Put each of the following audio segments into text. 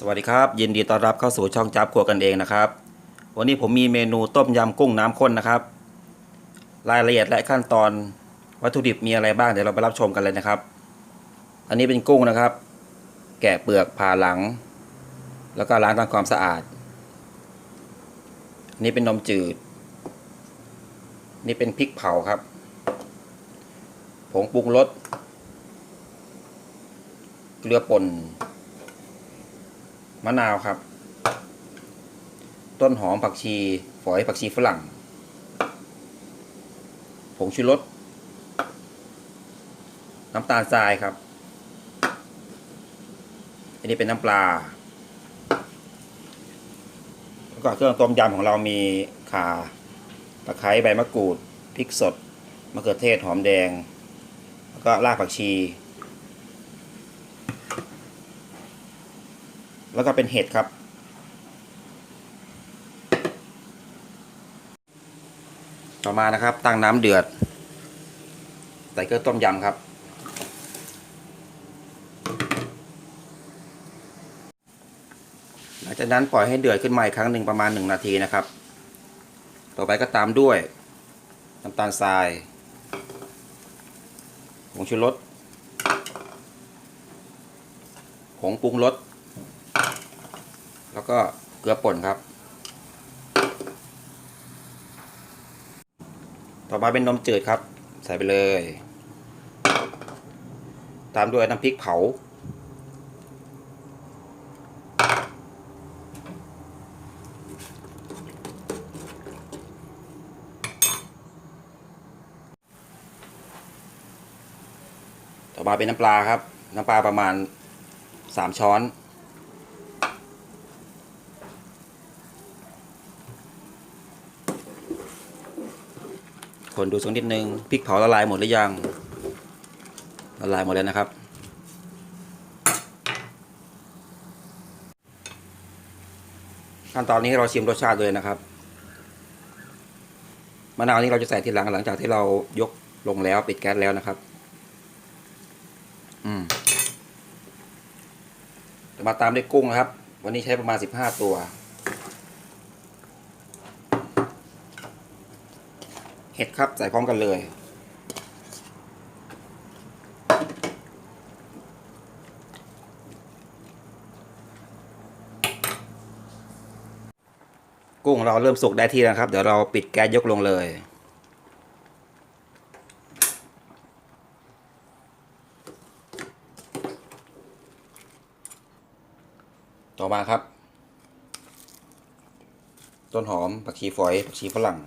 สวัสดีครับยินดีต้อนรับเข้าสู่ช่องจับครัวกันเองนะครับ วันนี้ผมมีเมนูต้มยำกุ้งน้ำข้นนะครับ รายละเอียดและขั้นตอนวัตถุดิบมีอะไรบ้างเดี๋ยวเราไปรับชมกันเลยนะครับ อันนี้เป็นกุ้งนะครับ แกะเปลือกผ่าหลัง แล้วก็ล้างทำความสะอาดนี่เป็นนมจืด นี่เป็นพริกเผาครับผงปรุงรสเกลือป่น มะนาวครับ ต้นหอมผักชี ฝอยผักชีฝรั่ง ผงชูรส น้ำตาลทรายครับ อันนี้เป็นน้ำปลา แล้วก็เครื่องต้มยำของเรามีข่าตะไคร้ใบมะกรูด พริกสด มะเขือเทศหอมแดง แล้วก็รากผักชี แล้วก็เป็นเห็ดครับ ต่อมานะครับ ตั้งน้ำเดือด ใส่เครื่องต้มยำครับ หลังจากนั้นปล่อยให้เดือดขึ้นมาอีกครั้งหนึ่งประมาณ 1 นาทีนะครับ ต่อไปก็ตามด้วยน้ำตาลทรายผงชูรสผงปรุงรส แล้วก็เกลือป่นครับ ต่อมาเป็นนมจืดครับ ใส่ไปเลย ตามด้วยน้ำพริกเผา ต่อมาเป็นน้ำปลาครับ น้ำปลาประมาณ 3 ช้อน คนดูสักนิดนึงพริกเผาละลายหมดหรือยังละลายหมดแล้วนะครับ ขั้นตอนนี้เราชิมรสชาติเลยนะครับมะนาวนี้เราจะใส่ทีหลังหลังจากที่เรายกลงแล้วปิดแก๊สแล้วนะครับ อืมจะมาตามด้วยกุ้งนะครับ วันนี้ใช้ประมาณ15ตัว เห็ดครับใส่พร้อมกันเลย กุ้งเราเริ่มสุกได้ที่แล้วครับ เดี๋ยวเราปิดแก๊สยกลงเลยต่อมาครับ ต้นหอมผักชีฝอยผักชีฝรั่ง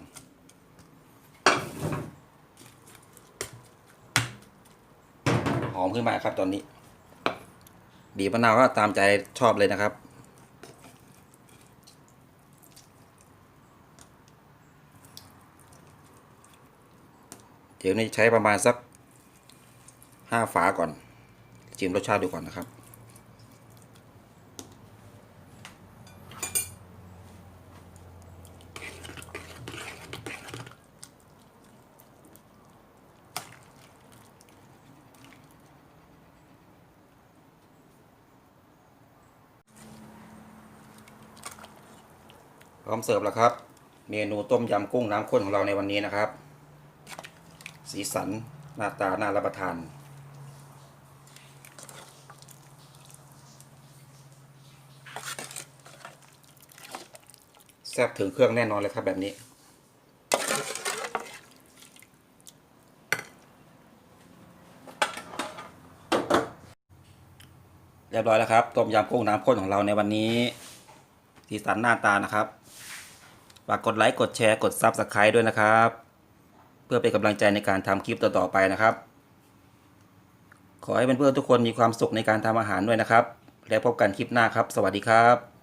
อมขึ้นมาครับ ตอนนี้ บีบมะนาวก็ตามใจชอบเลยนะครับ เดี๋ยวนี้ใช้ประมาณสักห้าฝาก่อนชิมรสชาติดูก่อนนะครับ ร้อมเสิร์ฟแล้วครับ เมนูต้มยำกุ้งน้ำข้นของเราในวันนี้นะครับ สีสันหน้าตาน่ารับประทาน แซ่บถึงเครื่องแน่นอนเลยครับแบบนี้ เรียบร้อยแล้วครับ ต้มยำกุ้งน้ำข้นของเราในวันนี้ สีสันหน้าตานะครับฝากกดไลค์กดแชร์กดซับสไครต์ด้วยนะครับ เพื่อเป็นกำลังใจในการทำคลิปต่อๆไปนะครับ ขอให้เพื่อนๆทุกคนมีความสุขในการทำอาหารด้วยนะครับ แล้วพบกันคลิปหน้าครับ สวัสดีครับ